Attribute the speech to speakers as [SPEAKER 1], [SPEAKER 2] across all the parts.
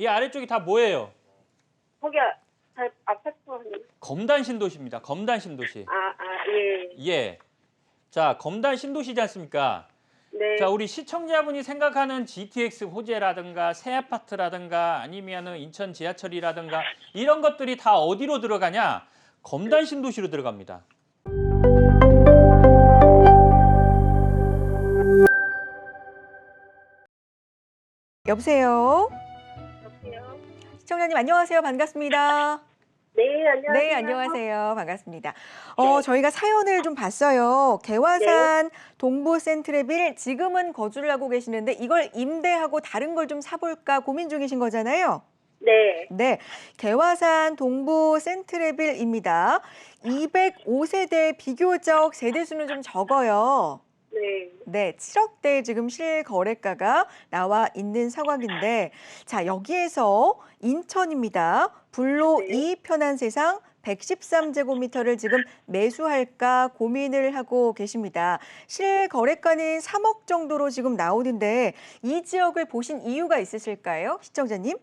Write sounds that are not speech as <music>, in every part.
[SPEAKER 1] 이 아래쪽이 다 뭐예요?
[SPEAKER 2] 거기 아, 다 아파트?
[SPEAKER 1] 검단 신도시입니다. 검단 신도시.
[SPEAKER 2] 아, 아, 예.
[SPEAKER 1] 예. 자, 검단 신도시지 않습니까?
[SPEAKER 2] 네.
[SPEAKER 1] 자, 우리 시청자분이 생각하는 GTX 호재라든가 새 아파트라든가 아니면은 인천 지하철이라든가 이런 것들이 다 어디로 들어가냐? 검단 신도시로 들어갑니다.
[SPEAKER 3] 여보세요? 시청자님 안녕하세요. 반갑습니다.
[SPEAKER 2] 네, 안녕하세요.
[SPEAKER 3] 네, 안녕하세요. 반갑습니다. 어, 저희가 사연을 좀 봤어요. 개화산 동부 센트레빌 지금은 거주를 하고 계시는데 이걸 임대하고 다른 걸 좀 사볼까 고민 중이신 거잖아요.
[SPEAKER 2] 네.
[SPEAKER 3] 네, 개화산 동부 센트레빌입니다. 205세대 비교적 세대 수는 좀 적어요.
[SPEAKER 2] 네.
[SPEAKER 3] 네, 7억대 지금 실거래가가 나와 있는 상황인데, 자, 여기에서 인천입니다. 불로
[SPEAKER 2] 네.
[SPEAKER 3] 이 편한 세상 113제곱미터를 지금 매수할까 고민을 하고 계십니다. 실거래가는 3억 정도로 지금 나오는데, 이 지역을 보신 이유가 있으실까요? 시청자님?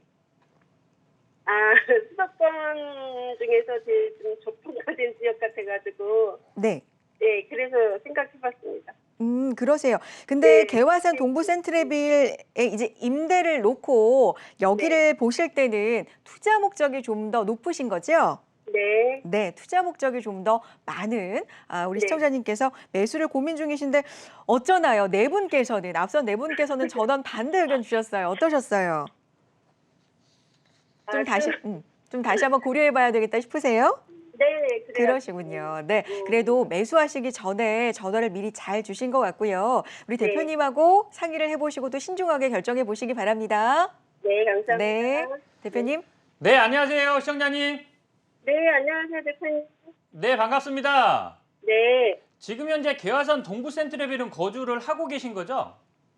[SPEAKER 2] 아, <laughs> 수도권 중에서 제일 좀 저평가된 지역 같아가지고,
[SPEAKER 3] 네.
[SPEAKER 2] 네, 그래서 생각해봤습니다.
[SPEAKER 3] 음, 그러세요. 근데
[SPEAKER 2] 네.
[SPEAKER 3] 개화산 동부 센트레빌에 이제 임대를 놓고 여기를 보실 때는 투자 목적이 좀 더 높으신 거죠?
[SPEAKER 2] 네.
[SPEAKER 3] 네, 투자 목적이 좀 더 많은 아, 우리
[SPEAKER 2] 네.
[SPEAKER 3] 시청자님께서 매수를 고민 중이신데 어쩌나요? 네 분께서는 앞선 네 분께서는 전원 반대 의견 주셨어요. 어떠셨어요? 좀
[SPEAKER 2] 아,
[SPEAKER 3] 다시
[SPEAKER 2] 그-
[SPEAKER 3] 음, 좀 다시 한번 고려해 봐야 되겠다 싶으세요?
[SPEAKER 2] 네, 그래요.
[SPEAKER 3] 그러시군요. 네.
[SPEAKER 2] 음.
[SPEAKER 3] 그래도 매수하시기 전에 전화를 미리 잘 주신 것 같고요. 우리
[SPEAKER 2] 네.
[SPEAKER 3] 대표님하고 상의를 해보시고 또 신중하게 결정해 보시기 바랍니다.
[SPEAKER 2] 네, 감사합니다.
[SPEAKER 3] 네. 대표님.
[SPEAKER 1] 네, 안녕하세요, 시청자님.
[SPEAKER 2] 네, 안녕하세요, 대표님.
[SPEAKER 1] 네, 반갑습니다.
[SPEAKER 2] 네.
[SPEAKER 1] 지금 현재 개화산 동부 센트레빌은 거주를 하고 계신 거죠?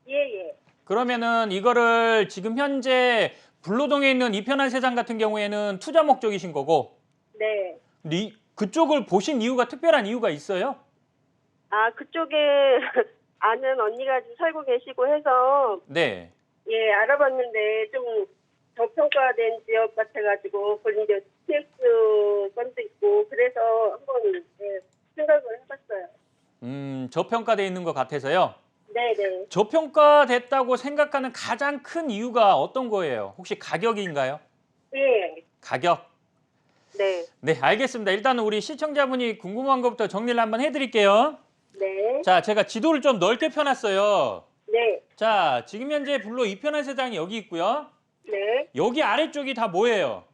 [SPEAKER 2] 예, 예.
[SPEAKER 1] 그러면은 이거를 지금 현재 불로동에 있는 이편한 세상 같은 경우에는 투자 목적이신 거고
[SPEAKER 2] 네.
[SPEAKER 1] 리, 그쪽을 보신 이유가 특별한 이유가 있어요?
[SPEAKER 2] 아, 그쪽에 <laughs> 아는 언니가 좀 살고 계시고 해서,
[SPEAKER 1] 네.
[SPEAKER 2] 예, 알아봤는데 좀 저평가된 지역 같아가지고, 그리고 이제 TX 건도 있고, 그래서 한번 예, 생각을 해봤어요.
[SPEAKER 1] 음, 저평가돼 있는 것 같아서요.
[SPEAKER 2] 네네.
[SPEAKER 1] 저평가됐다고 생각하는 가장 큰 이유가 어떤 거예요? 혹시 가격인가요?
[SPEAKER 2] 예,
[SPEAKER 1] 가격.
[SPEAKER 2] 네.
[SPEAKER 1] 네, 알겠습니다. 일단은 우리 시청자분이 궁금한 것부터 정리를 한번 해드릴게요.
[SPEAKER 2] 네.
[SPEAKER 1] 자, 제가 지도를 좀 넓게 펴놨어요.
[SPEAKER 2] 네.
[SPEAKER 1] 자, 지금 현재 불로 이편한 세상이 여기 있고요.
[SPEAKER 2] 네.
[SPEAKER 1] 여기 아래쪽이 다 뭐예요?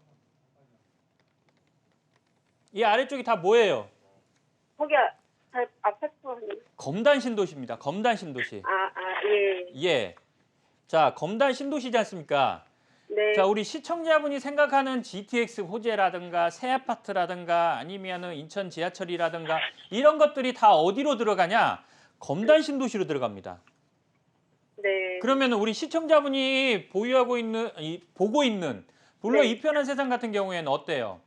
[SPEAKER 1] 이 아래쪽이 다 뭐예요?
[SPEAKER 2] 거기 아, 다 아파트 아니에요?
[SPEAKER 1] 검단 신도시입니다. 검단 신도시.
[SPEAKER 2] 아, 아, 예.
[SPEAKER 1] 예. 자, 검단 신도시지 않습니까?
[SPEAKER 2] 네.
[SPEAKER 1] 자, 우리 시청자분이 생각하는 GTX 호재라든가 새 아파트라든가 아니면은 인천 지하철이라든가 이런 것들이 다 어디로 들어가냐? 검단 신도시로 들어갑니다.
[SPEAKER 2] 네.
[SPEAKER 1] 그러면 우리 시청자분이 보유하고 있는 이, 보고 있는 물론
[SPEAKER 2] 네.
[SPEAKER 1] 이 편한 세상 같은 경우에는 어때요?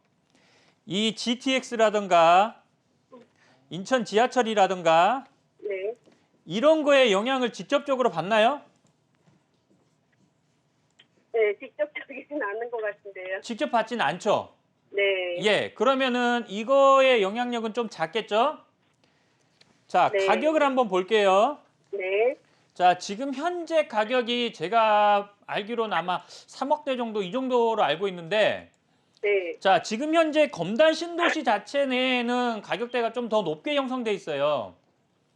[SPEAKER 1] 이 GTX라든가 인천 지하철이라든가
[SPEAKER 2] 네.
[SPEAKER 1] 이런 거에 영향을 직접적으로 받나요?
[SPEAKER 2] 네, 직접적이진 않은 것 같은데요.
[SPEAKER 1] 직접 받지는 않죠.
[SPEAKER 2] 네.
[SPEAKER 1] 예, 그러면은 이거의 영향력은 좀 작겠죠? 자,
[SPEAKER 2] 네.
[SPEAKER 1] 가격을 한번 볼게요.
[SPEAKER 2] 네.
[SPEAKER 1] 자, 지금 현재 가격이 제가 알기로는 아마 3억대 정도 이 정도로 알고 있는데
[SPEAKER 2] 네.
[SPEAKER 1] 자, 지금 현재 검단 신도시 자체 내에는 가격대가 좀 더 높게 형성돼 있어요.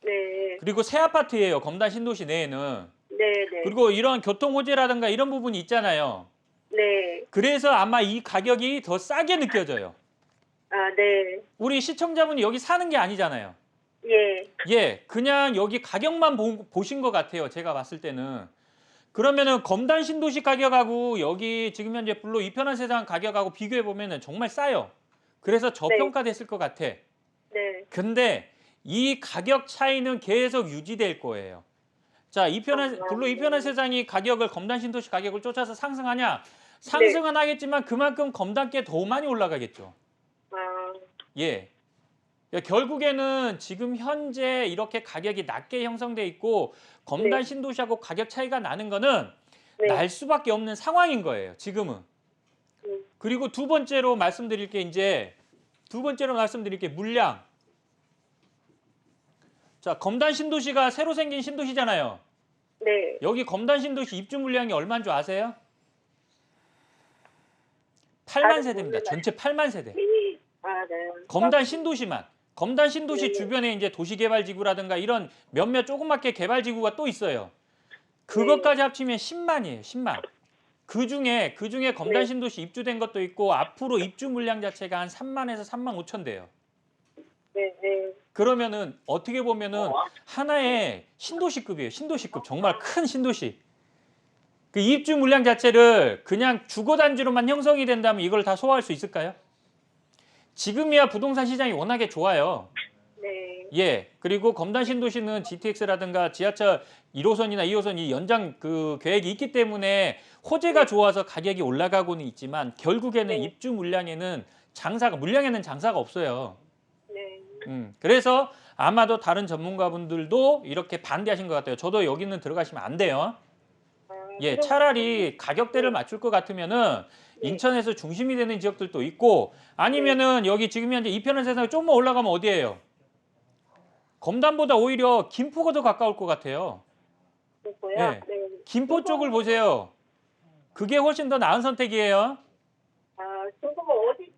[SPEAKER 2] 네.
[SPEAKER 1] 그리고 새 아파트예요. 검단 신도시 내에는.
[SPEAKER 2] 네. 네.
[SPEAKER 1] 그리고 이런 교통 호재라든가 이런 부분이 있잖아요.
[SPEAKER 2] 네.
[SPEAKER 1] 그래서 아마 이 가격이 더 싸게 느껴져요.
[SPEAKER 2] 아, 네.
[SPEAKER 1] 우리 시청자분이 여기 사는 게 아니잖아요.
[SPEAKER 2] 예.
[SPEAKER 1] 예, 그냥 여기 가격만 보, 보신 것 같아요. 제가 봤을 때는. 그러면은 검단 신도시 가격하고 여기 지금 현재 블로 이편한 세상 가격하고 비교해 보면은 정말 싸요. 그래서 저평가됐을 것 같아.
[SPEAKER 2] 네.
[SPEAKER 1] 근데 이 가격 차이는 계속 유지될 거예요. 자, 이편한
[SPEAKER 2] 아,
[SPEAKER 1] 블루
[SPEAKER 2] 네.
[SPEAKER 1] 이편한 세상이 가격을 검단 신도시 가격을 쫓아서 상승하냐? 상승은 하겠지만 그만큼 검단께 더 많이 올라가겠죠.
[SPEAKER 2] 아,
[SPEAKER 1] 예. 결국에는 지금 현재 이렇게 가격이 낮게 형성돼 있고 검단
[SPEAKER 2] 네.
[SPEAKER 1] 신도시하고 가격 차이가 나는 거는
[SPEAKER 2] 네.
[SPEAKER 1] 날 수밖에 없는 상황인 거예요. 지금은.
[SPEAKER 2] 음,
[SPEAKER 1] 그리고 두 번째로 말씀드릴 게 이제 두 번째로 말씀드릴 게 물량. 자, 검단 신도시가 새로 생긴 신도시잖아요.
[SPEAKER 2] 네.
[SPEAKER 1] 여기 검단 신도시 입주 물량이 얼마인 줄 아세요? 8만
[SPEAKER 2] 아직
[SPEAKER 1] 세대입니다. 전체 8만 세대.
[SPEAKER 2] 아, 네.
[SPEAKER 1] 검단 신도시만. 검단 신도시
[SPEAKER 2] 네.
[SPEAKER 1] 주변에 이제 도시개발지구라든가 이런 몇몇 조그맣게 개발지구가 또 있어요. 그것까지 합치면 10만이에요. 10만. 그 중에 그 중에 검단
[SPEAKER 2] 네.
[SPEAKER 1] 신도시 입주된 것도 있고 앞으로 입주 물량 자체가 한 3만에서 3만 5천 대요.
[SPEAKER 2] 네, 네.
[SPEAKER 1] 그러면은 어떻게 보면은 하나의 신도시급이에요. 신도시급 정말 큰 신도시. 그 입주 물량 자체를 그냥 주거 단지로만 형성이 된다면 이걸 다 소화할 수 있을까요? 지금이야 부동산 시장이 워낙에 좋아요.
[SPEAKER 2] 네.
[SPEAKER 1] 예. 그리고 검단 신도시는 GTX라든가 지하철 1호선이나 2호선 이 연장 그 계획이 있기 때문에 호재가 좋아서 가격이 올라가고는 있지만 결국에는
[SPEAKER 2] 네.
[SPEAKER 1] 입주 물량에는 장사가 물량에는 장사가 없어요.
[SPEAKER 2] 네.
[SPEAKER 1] 음, 그래서 아마도 다른 전문가분들도 이렇게 반대하신 것 같아요. 저도 여기는 들어가시면 안 돼요.
[SPEAKER 2] 아,
[SPEAKER 1] 예, 차라리 가격대를 맞출 것 같으면은 인천에서 중심이 되는 지역들도 있고 아니면은 여기 지금 현재 이편한 세상에 조금만 올라가면 어디예요? 검단보다 오히려 김포가 더 가까울 것
[SPEAKER 2] 같아요.
[SPEAKER 1] 예.
[SPEAKER 2] 네.
[SPEAKER 1] 김포 쪽을 보세요. 그게 훨씬 더 나은 선택이에요.
[SPEAKER 2] 아, 그거 어디쯤이요?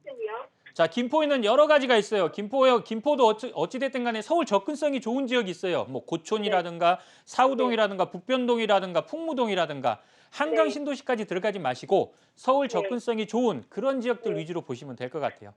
[SPEAKER 1] 자, 김포에는 여러 가지가 있어요. 김포에 김포도 어찌, 어찌됐든 간에 서울 접근성이 좋은 지역이 있어요. 뭐 고촌이라든가 사우동이라든가 북변동이라든가 풍무동이라든가 한강
[SPEAKER 2] 네.
[SPEAKER 1] 신도시까지 들어가지 마시고 서울
[SPEAKER 2] 네.
[SPEAKER 1] 접근성이 좋은 그런 지역들 위주로 보시면 될 것 같아요.